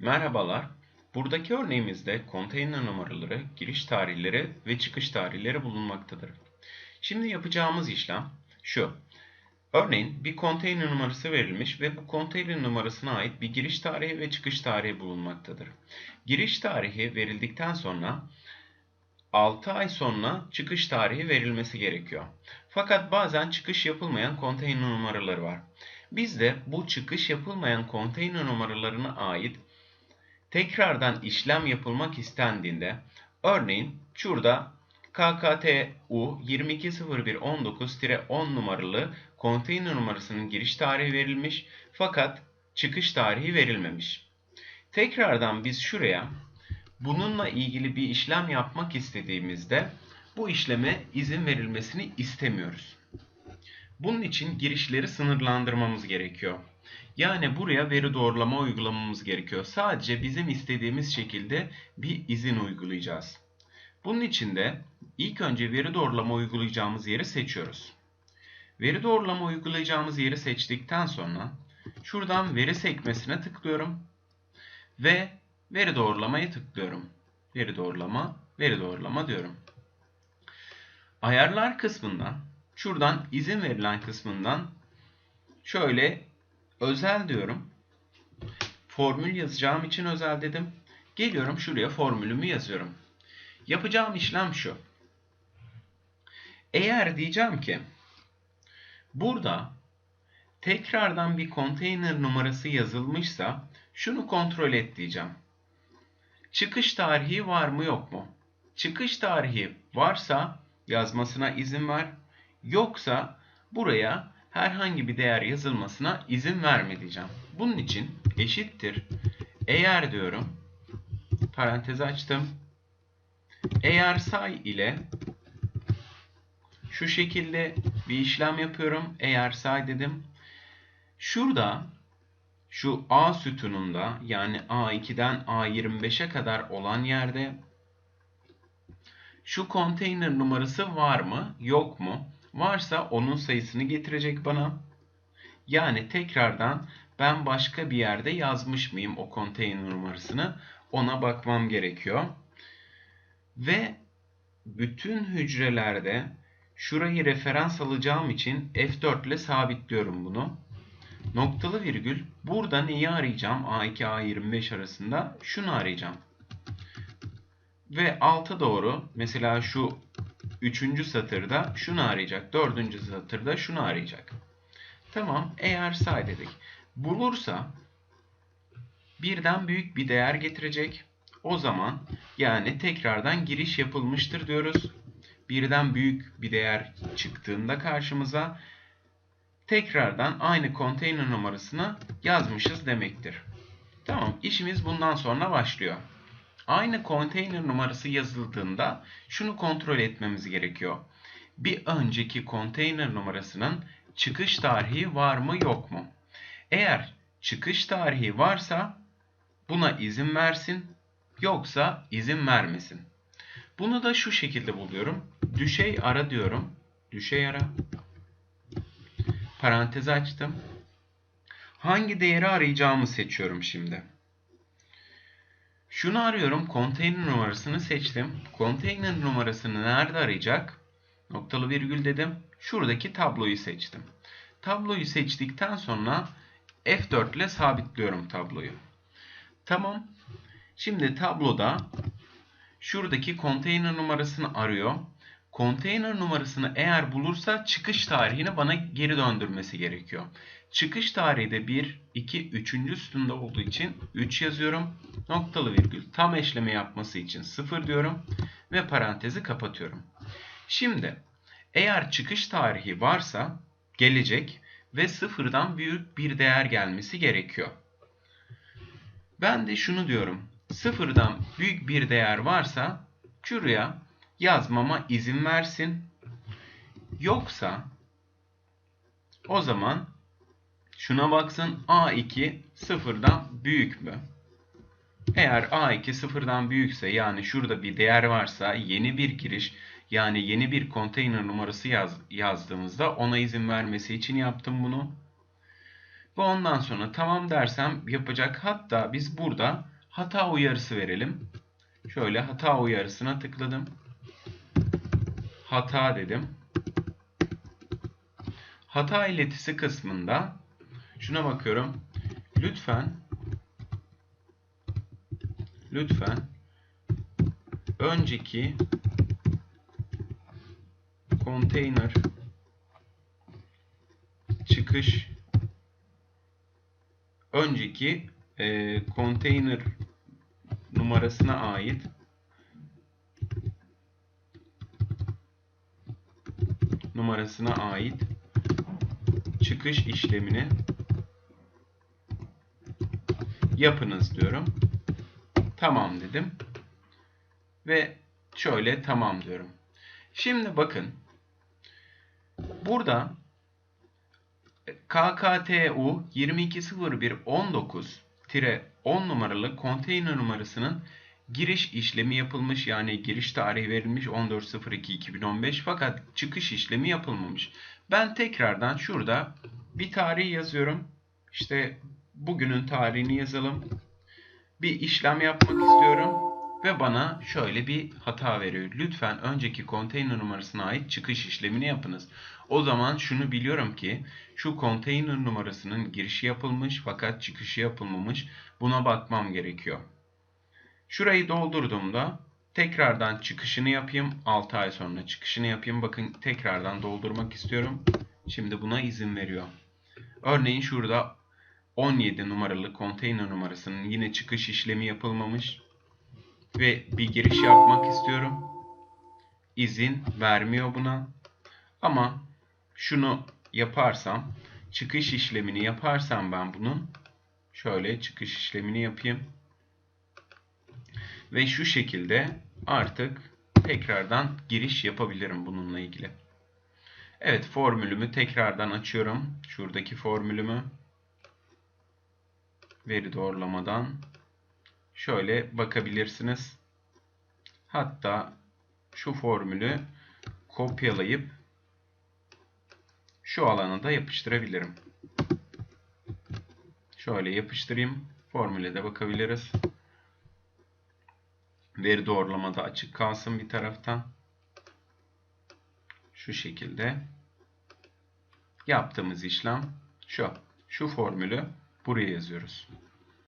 Merhabalar. Buradaki örneğimizde konteyner numaraları, giriş tarihleri ve çıkış tarihleri bulunmaktadır. Şimdi yapacağımız işlem şu. Örneğin bir konteyner numarası verilmiş ve bu konteyner numarasına ait bir giriş tarihi ve çıkış tarihi bulunmaktadır. Giriş tarihi verildikten sonra 6 ay sonra çıkış tarihi verilmesi gerekiyor. Fakat bazen çıkış yapılmayan konteyner numaraları var. Biz de bu çıkış yapılmayan konteyner numaralarına ait tekrardan işlem yapılmak istendiğinde örneğin şurada KKTU 220119-10 numaralı konteyner numarasının giriş tarihi verilmiş fakat çıkış tarihi verilmemiş. Tekrardan biz şuraya bununla ilgili bir işlem yapmak istediğimizde bu işleme izin verilmesini istemiyoruz. Bunun için girişleri sınırlandırmamız gerekiyor. Yani buraya veri doğrulama uygulamamız gerekiyor. Sadece bizim istediğimiz şekilde bir izin uygulayacağız. Bunun için de ilk önce veri doğrulama uygulayacağımız yeri seçiyoruz. Veri doğrulama uygulayacağımız yeri seçtikten sonra şuradan veri sekmesine tıklıyorum ve veri doğrulamayı tıklıyorum. Veri doğrulama, veri doğrulama diyorum. Ayarlar kısmından şuradan izin verilen kısmından şöyle özel diyorum. Formül yazacağım için özel dedim. Geliyorum şuraya formülümü yazıyorum. Yapacağım işlem şu. Eğer diyeceğim ki burada tekrardan bir konteyner numarası yazılmışsa şunu kontrol et diyeceğim. Çıkış tarihi var mı yok mu? Çıkış tarihi varsa yazmasına izin ver. Yoksa buraya herhangi bir değer yazılmasına izin verme diyeceğim. Bunun için eşittir. Eğer diyorum parantez açtım. Eğer say ile şu şekilde bir işlem yapıyorum. Eğer say dedim. Şurada şu A sütununda yani A2'den A25'e kadar olan yerde şu konteyner numarası var mı yok mu? Varsa onun sayısını getirecek bana. Yani tekrardan ben başka bir yerde yazmış mıyım o konteyner numarasını ona bakmam gerekiyor. Ve bütün hücrelerde şurayı referans alacağım için F4 ile sabitliyorum bunu. Noktalı virgül burada neyi arayacağım A2 A25 arasında şunu arayacağım. Ve alta doğru mesela şu üçüncü satırda şunu arayacak. Dördüncü satırda şunu arayacak. Tamam eğer say dedik. Bulursa birden büyük bir değer getirecek. O zaman yani tekrardan giriş yapılmıştır diyoruz. Birden büyük bir değer çıktığında karşımıza tekrardan aynı konteyner numarasını yazmışız demektir. Tamam işimiz bundan sonra başlıyor. Aynı konteyner numarası yazıldığında şunu kontrol etmemiz gerekiyor. Bir önceki konteyner numarasının çıkış tarihi var mı yok mu? Eğer çıkış tarihi varsa buna izin versin yoksa izin vermesin. Bunu da şu şekilde buluyorum. Düşey ara diyorum. Düşey ara. Parantez açtım. Hangi değeri arayacağımı seçiyorum şimdi. Şunu arıyorum. Konteyner numarasını seçtim. Konteyner numarasını nerede arayacak? Noktalı virgül dedim. Şuradaki tabloyu seçtim. Tabloyu seçtikten sonra F4 ile sabitliyorum tabloyu. Tamam. Şimdi tabloda şuradaki konteyner numarasını arıyor. Konteyner numarasını eğer bulursa çıkış tarihini bana geri döndürmesi gerekiyor. Çıkış tarihi de 1, 2, 3. sütunda olduğu için 3 yazıyorum. Noktalı virgül tam eşleme yapması için 0 diyorum. Ve parantezi kapatıyorum. Şimdi eğer çıkış tarihi varsa gelecek ve sıfırdan büyük bir değer gelmesi gerekiyor. Ben de şunu diyorum. Sıfırdan büyük bir değer varsa şuraya yazmama izin versin. Yoksa o zaman şuna baksın A2 sıfırdan büyük mü? Eğer A2 sıfırdan büyükse yani şurada bir değer varsa yeni bir giriş yani yeni bir konteyner numarası yaz, yazdığımızda ona izin vermesi için yaptım bunu. Ve ondan sonra tamam dersem yapacak. Hatta biz burada hata uyarısı verelim. Şöyle hata uyarısına tıkladım. Hata dedim. Hata iletisi kısmında şuna bakıyorum. Lütfen lütfen önceki konteyner çıkış önceki e, konteyner numarasına ait numarasına ait çıkış işlemini yapınız diyorum. Tamam dedim. Ve şöyle tamam diyorum. Şimdi bakın. Burada KKTU 220119-10 numaralı konteyner numarasının giriş işlemi yapılmış yani giriş tarihi verilmiş 14.02.2015 fakat çıkış işlemi yapılmamış. Ben tekrardan şurada bir tarih yazıyorum. İşte bugünün tarihini yazalım. Bir işlem yapmak istiyorum ve bana şöyle bir hata veriyor. Lütfen önceki konteyner numarasına ait çıkış işlemini yapınız. O zaman şunu biliyorum ki şu konteyner numarasının girişi yapılmış fakat çıkışı yapılmamış. Buna bakmam gerekiyor. Şurayı doldurduğumda tekrardan çıkışını yapayım. 6 ay sonra çıkışını yapayım. Bakın tekrardan doldurmak istiyorum. Şimdi buna izin veriyor. Örneğin şurada 17 numaralı konteyner numarasının yine çıkış işlemi yapılmamış ve bir giriş yapmak istiyorum. İzin vermiyor buna. Ama şunu yaparsam, çıkış işlemini yaparsam ben bunun şöyle çıkış işlemini yapayım. Ve şu şekilde artık tekrardan giriş yapabilirim bununla ilgili. Evet formülümü tekrardan açıyorum. Şuradaki formülümü veri doğrulamadan şöyle bakabilirsiniz. Hatta şu formülü kopyalayıp şu alana da yapıştırabilirim. Şöyle yapıştırayım. Formüle de bakabiliriz. Veri doğrulamada açık kalsın bir taraftan. Şu şekilde yaptığımız işlem şu. Şu formülü buraya yazıyoruz.